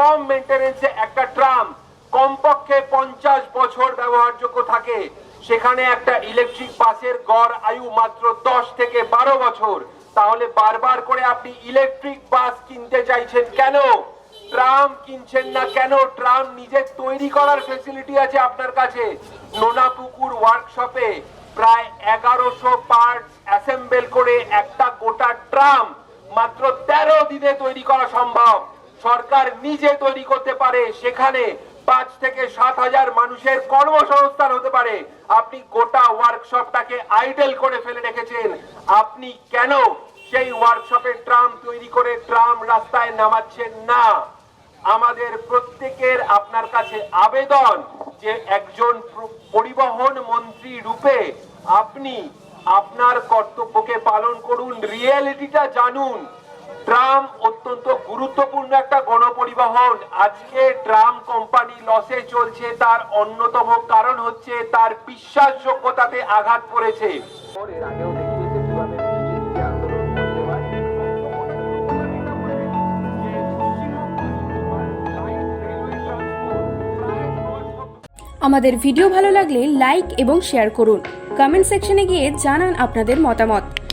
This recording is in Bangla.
মিনিমাম মেনটেনেন্সে একটা ট্রাম কমপক্ষে পঞ্চাশ বছর ব্যবহারযোগ্য থাকে, সেখানে একটা ইলেকট্রিক বাসের গড় আয়ু মাত্র দশ থেকে বারো বছর। তাহলে বারবার করে আপনি ইলেকট্রিক বাস কিনতে চাইছেন কেন? ট্রাম কিনছেন না কেন? ট্রাম নিজে তৈরি করার ফেসিলিটি আছে আপনার কাছে? নোনাপুকুর ওয়ার্কশপে প্রায় এগারোশো পার্টস অ্যাসেম্বল করে একটা গোটা ট্রাম মাত্র তেরো দিনে তৈরি করা সম্ভব। সরকার নিজে তৈরি করতে পারে, সেখানে পাঁচ থেকে সাত হাজার মানুষের কর্মসংস্থান হতে পারে। আপনি গোটা ওয়ার্কশপটাকে আইডেল করে ফেলে রেখেছেন। আপনি কেন সেই ওয়ার্কশপে ট্রাম তৈরি করে ট্রাম রাস্তায় নামাচ্ছেন না? আমাদের প্রত্যেকের আপনার কাছে আবেদন যে একজন পরিবহন মন্ত্রী রূপে আপনি আপনার কর্তব্যকে পালন করুন রিয়েলিটিটা জানুন। ট্রাম অত্যন্ত গুরুত্বপূর্ণ একটা গণপরিবহন। আজকে ট্রাম কোম্পানি লসে চলছে তার অন্যতম কারণ হচ্ছে তার বিশ্বাসযোগ্যতাতে আঘাত পড়েছে। আমাদের ভিডিও ভালো লাগলে লাইক এবং শেয়ার করুন। কমেন্ট সেকশনে গিয়ে জানান আপনাদের মতামত।